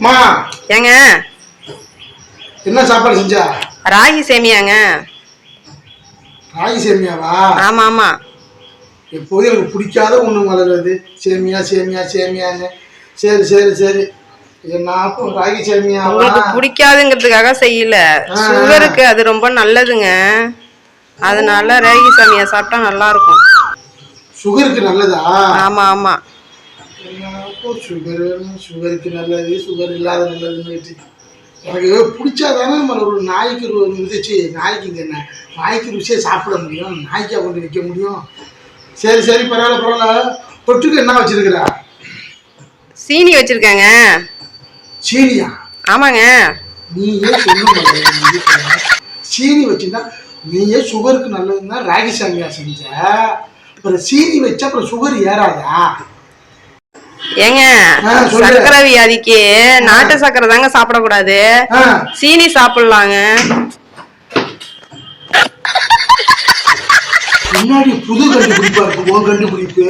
மா ஏங்க. என்ன சாப்பாடு செஞ்சா? ராகி சேமியாங்க. ராகி சேமியாவா? ஆமா ஆமா எப்போதும் எனக்கு பிடிக்காத ஒண்ணு வளருது சேமியா சேமியா சேமியான்னு. சரி சரி சரி. ராகி உங்களுக்கு பிடிக்காதுங்கிறதுக்காக செய்யல. சுகருக்கு அது ரொம்ப நல்லதுங்க. அதனால ராகி சேமியா சாப்பிட்டா நல்லா இருக்கும். சுகருக்கு நல்லதா? ஆமா ஆமா. சுகர் சுகருக்கு நல்லது சுகர் இல்லாத நல்லதுன்னு எனக்கு பிடிச்சாதானே நம்ம ஒரு நாய்க்கு இருந்துச்சு. நாய்க்குங்க என்ன? நாய்க்கு ருசியாக சாப்பிட முடியும். நாய்க்கா கொண்டு வைக்க முடியும். சரி சரி பரவாயில்ல பரவாயில்ல. தொட்டுக்கு என்ன வச்சிருக்கிறா? சீனி வச்சிருக்கேங்க. சீனியா? ஆமாங்க. நீயே சொல்ல சீனி வச்சுருந்தா நீயே சுகருக்கு நல்லதுன்னா ராகி சாமியா செஞ்ச. அப்புறம் சீனி வச்சா அப்புறம் சுகர் ஏறாதா? ஏங்க. சர்க்கரை வியாதிக்கு நாட்டு சர்க்கரை தாங்க சாப்பிடக்கூடாது. சீனி சாப்பிடலாங்க. முன்னாடி புது கண்டுபிடிப்பா இருக்கு கண்டுபிடிப்பு.